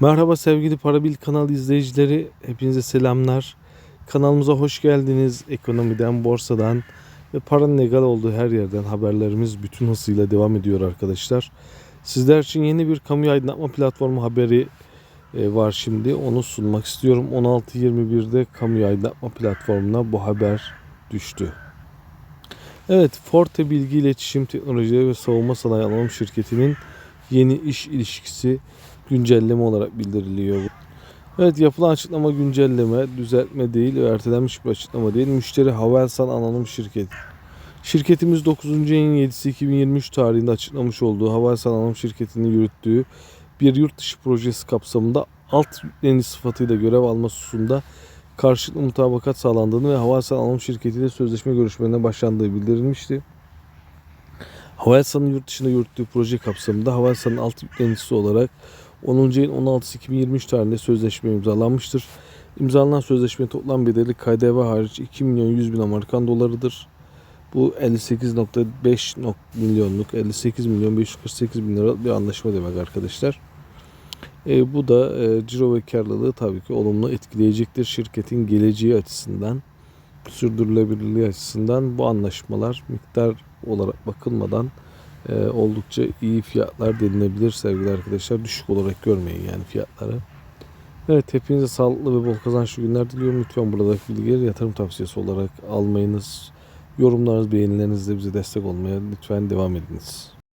Merhaba sevgili Parabil kanal izleyicileri. Hepinize selamlar. Kanalımıza hoş geldiniz. Ekonomiden, borsadan ve paranın legal olduğu her yerden haberlerimiz bütün hızıyla devam ediyor arkadaşlar. Sizler için yeni bir kamu aydınlatma platformu haberi e, var şimdi. Onu sunmak istiyorum. 16.21'de kamu aydınlatma platformuna bu haber düştü. Evet, Forte Bilgi İletişim Teknolojileri ve Savunma Sanayi Anonim Şirketi'nin yeni iş ilişkisi güncelleme olarak bildiriliyor. Evet yapılan açıklama güncelleme, düzeltme değil ve ertelenmiş bir açıklama değil. Müşteri Havelsan Anonim Şirket. Şirketimiz 9. ayın 7'si 2023 tarihinde açıklamış olduğu Havelsan Anonim Şirketi'nin yürüttüğü bir yurt dışı projesi kapsamında alt yüklenici sıfatıyla görev alma hususunda karşılıklı mutabakat sağlandığını ve Havelsan Anonim Şirketi ile sözleşme görüşmelerine başlandığı bildirilmişti. Havelsan'ın yurt dışında yürüttüğü proje kapsamında Havelsan'ın alt yüklenicisi olarak 10. ayın 16'sı 2023 tarihinde sözleşme imzalanmıştır. İmzalanan sözleşme toplam bedeli KDV hariç 2 milyon 100 bin Amerikan dolarıdır. Bu 58.5 nok- milyonluk 58 milyon 548 bin lira bir anlaşma demek arkadaşlar. E, bu da e, ciro ve karlılığı tabii ki olumlu etkileyecektir şirketin geleceği açısından sürdürülebilirliği açısından bu anlaşmalar miktar olarak bakılmadan e, oldukça iyi fiyatlar denilebilir sevgili arkadaşlar. Düşük olarak görmeyin yani fiyatları. Evet hepinize sağlıklı ve bol kazançlı günler diliyorum. Lütfen buradaki bilgileri yatırım tavsiyesi olarak almayınız. Yorumlarınız, beğenilerinizle bize destek olmaya lütfen devam ediniz.